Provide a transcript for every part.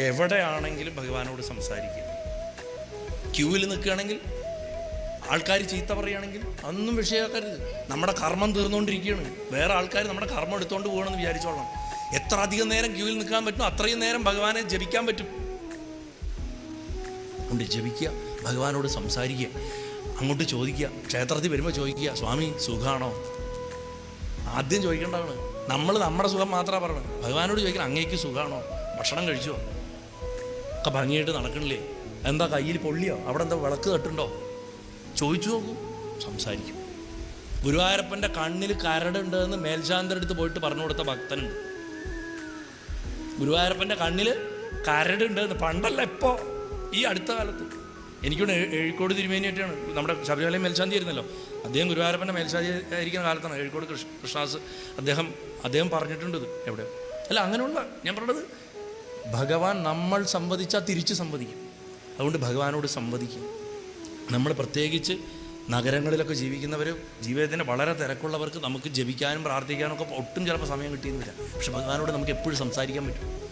എവിടെയാണെങ്കിലും ഭഗവാനോട് സംസാരിക്കുക. ക്യൂവിൽ നിൽക്കുകയാണെങ്കിൽ ആൾക്കാർ ചീത്ത പറയുകയാണെങ്കിൽ അതൊന്നും വിഷയമാക്കരുത്. നമ്മുടെ കർമ്മം തീർന്നുകൊണ്ടിരിക്കുകയാണ്. വേറെ ആൾക്കാർ നമ്മുടെ കർമ്മം എടുത്തുകൊണ്ട് പോകണമെന്ന് വിചാരിച്ചോളാം എത്ര അധികം നേരം ക്യൂവിൽ നിൽക്കാൻ പറ്റും അത്രയും നേരം ഭഗവാനെ ജപിക്കാൻ പറ്റും. അതുകൊണ്ട് ജപിക്കുക ഭഗവാനോട് സംസാരിക്കുക അങ്ങോട്ട് ചോദിക്കുക ക്ഷേത്രത്തിൽ വരുമ്പോൾ ചോദിക്കുക സ്വാമി സുഖമാണോ ആദ്യം ചോദിക്കേണ്ടതാണ്. നമ്മൾ നമ്മുടെ സുഖം മാത്രമാണ് പറയുന്നത് ഭഗവാനോട് ചോദിക്കണം അങ്ങേക്ക് സുഖമാണോ ഭക്ഷണം കഴിച്ചോ? ഒക്കെ ഭംഗിയായിട്ട് നടക്കണില്ലേ? എന്താ കയ്യിൽ പൊള്ളിയോ? അവിടെ എന്താ വിളക്ക് തട്ടുണ്ടോ ചോദിച്ചു നോക്കൂ. സംസാരിക്കും. ഗുരുവായൂരപ്പന്റെ കണ്ണിൽ കരടുണ്ട് എന്ന് മേൽശാന്തരുടെ അടുത്ത് പോയിട്ട് പറഞ്ഞു കൊടുത്ത ഭക്തനുണ്ട്. ഗുരുവായൂരപ്പന്റെ കണ്ണിൽ കരടുണ്ട് എന്ന് പണ്ടല്ല ഇപ്പോൾ ഈ അടുത്ത കാലത്ത്. എനിക്കൊണ്ട് എഴിക്കോട് തിരുമേനിയായിട്ടാണ് നമ്മുടെ ശബരിമല മേൽശാന്തി ആയിരുന്നല്ലോ. അദ്ദേഹം ഗുരുവായൂരപ്പന്റെ മേൽശാന്തി ആയിരിക്കുന്ന കാലത്താണ്. എഴിക്കോട് കൃഷ്ണ കൃഷ്ണദാസ് അദ്ദേഹം അദ്ദേഹം പറഞ്ഞിട്ടുണ്ട് എവിടെ അല്ല അങ്ങനെയുള്ള ഞാൻ പറഞ്ഞത് ഭഗവാൻ നമ്മൾ സംവദിച്ചാൽ തിരിച്ച് സംവദിക്കും. അതുകൊണ്ട് ഭഗവാനോട് സംവദിക്കും. നമ്മൾ പ്രത്യേകിച്ച് നഗരങ്ങളിലൊക്കെ ജീവിക്കുന്നവർ ജീവിതത്തിന് വളരെ തിരക്കുള്ളവർക്ക് നമുക്ക് ജപിക്കാനും പ്രാർത്ഥിക്കാനും ഒക്കെ ഒട്ടും ചിലപ്പോൾ സമയം കിട്ടിയെന്നില്ല പക്ഷെ ഭഗവാനോട് നമുക്ക് എപ്പോഴും സംസാരിക്കാൻ പറ്റും.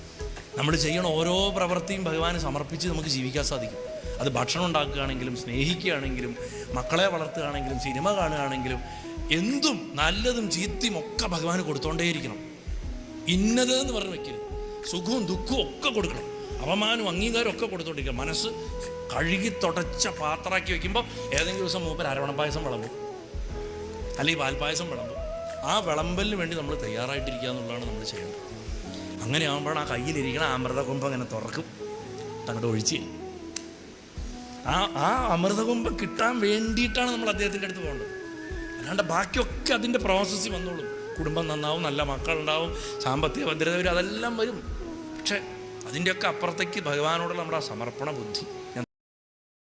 നമ്മൾ ചെയ്യണ ഓരോ പ്രവൃത്തിയും ഭഗവാന് സമർപ്പിച്ച് നമുക്ക് ജീവിക്കാൻ സാധിക്കും. അത് ഭക്ഷണം ഉണ്ടാക്കുകയാണെങ്കിലും സ്നേഹിക്കുകയാണെങ്കിലും മക്കളെ വളർത്തുകയാണെങ്കിലും സിനിമ കാണുകയാണെങ്കിലും എന്തും നല്ലതും ചീത്തയും ഒക്കെ ഭഗവാന് കൊടുത്തോണ്ടേയിരിക്കണം. ഇന്നത് എന്ന് പറഞ്ഞു വെക്കരുത്. സുഖവും ദുഃഖവും ഒക്കെ കൊടുക്കണം. അപമാനവും അംഗീകാരവും ഒക്കെ കൊടുത്തോണ്ടിരിക്കുക. മനസ്സ് കഴുകി തുടച്ച പാത്രമാക്കി വെക്കുമ്പോൾ ഏതെങ്കിലും ദിവസം മൂപ്പർ അരവണ പായസം വിളമ്പും. അല്ലെങ്കിൽ പാൽപ്പായസം വിളമ്പും. ആ വിളമ്പലിന് വേണ്ടി നമ്മൾ തയ്യാറായിട്ടിരിക്കുക എന്നുള്ളതാണ് നമ്മൾ ചെയ്യേണ്ടത്. അങ്ങനെ ആകുമ്പോഴാണ് ആ കയ്യിലിരിക്കണ അമൃതകുംഭം ഇങ്ങനെ തുറക്കും. തങ്ങളുടെ ഒഴിച്ച്. ആ ആ അമൃതകുംഭം കിട്ടാൻ വേണ്ടിയിട്ടാണ് നമ്മൾ അദ്ദേഹത്തിന്റെ അടുത്ത് പോകേണ്ടത്. അല്ലാണ്ട് ബാക്കിയൊക്കെ അതിന്റെ പ്രോസസ്സിൽ വന്നോളും. കുടുംബം നന്നാവും നല്ല മക്കളുണ്ടാവും സാമ്പത്തിക ഭദ്രത വരും അതെല്ലാം വരും. പക്ഷെ അതിന്റെയൊക്കെ അപ്പുറത്തേക്ക് ഭഗവാനോടുള്ള നമ്മുടെ ആ സമർപ്പണ ബുദ്ധി.